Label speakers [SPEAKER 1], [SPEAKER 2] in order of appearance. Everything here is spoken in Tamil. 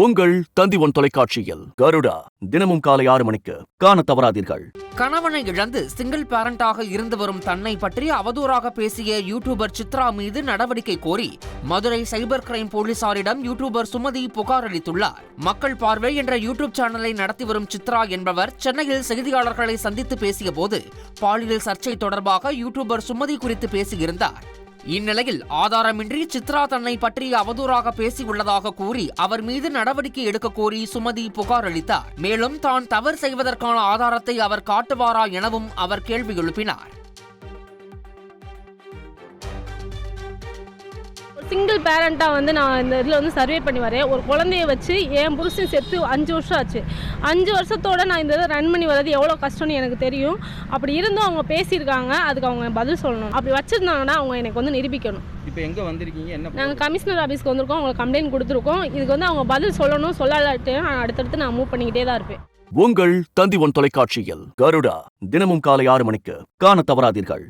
[SPEAKER 1] உங்கள் தந்தி ஒன் தொலைக்காட்சியில் கருடா தினமும் காலை ஆறு மணிக்கு காண தவறாதீர்கள்.
[SPEAKER 2] கணவனை இழந்து சிங்கிள் பேரண்டாக இருந்து வரும் தன்னை பற்றி அவதூறாக பேசிய யூடியூபர் சித்ரா மீது நடவடிக்கை கோரி மதுரை சைபர் கிரைம் போலீசாரிடம் யூடியூபர் சுமதி புகார் அளித்துள்ளார். மக்கள் பார்வை என்ற யூடியூப் சேனலை நடத்தி வரும் சித்ரா என்பவர் சென்னையில் செய்தியாளர்களை சந்தித்து பேசிய போது பாலியல் சர்ச்சை தொடர்பாக யூடியூபர் சுமதி குறித்து பேசியிருந்தார். இந்நிலையில் ஆதாரமின்றி சித்ரா தன்னை பற்றி அவதூறாக பேசியுள்ளதாக கூறி அவர் மீது நடவடிக்கை எடுக்க கோரி சுமதி புகார் அளித்தார். மேலும் தான் தவறு செய்வதற்கான ஆதாரத்தை அவர் காட்டுவாரா எனவும் அவர் கேள்வி எழுப்பினார்.
[SPEAKER 3] சிங்கிள் பேரண்ட்டாக வந்து நான் இந்த இதில் வந்து சர்வே பண்ணி வரேன். ஒரு குழந்தைய வச்சு என் புருஷன் செத்து அஞ்சு வருஷம் ஆச்சு. அஞ்சு வருஷத்தோட நான் இந்த இதை ரன் பண்ணி வர்றது எவ்வளோ கஷ்டம்னு எனக்கு தெரியும். அப்படி இருந்தும் அவங்க பேசியிருக்காங்க. அதுக்கு அவங்க பதில் சொல்லணும். அப்படி வச்சுருந்தாங்கன்னா அவங்க எனக்கு வந்து நிரூபிக்கணும்.
[SPEAKER 4] இப்போ எங்கே வந்திருக்கீங்க? என்ன
[SPEAKER 3] நாங்கள் கமிஷனர் ஆஃபீஸ்க்கு வந்திருக்கோம். அவங்களுக்கு கம்ப்ளைண்ட் கொடுத்துருக்கோம். இதுக்கு வந்து அவங்க பதில் சொல்லணும் சொல்லலாட்டு நான் அடுத்தடுத்து நான் மூவ் பண்ணிக்கிட்டே தான் இருப்பேன்.
[SPEAKER 1] உங்கள் தந்தி ஒன் தொலைக்காட்சியில் கருடா தினமும் காலை ஆறு மணிக்கு காண தவறாதீர்கள்.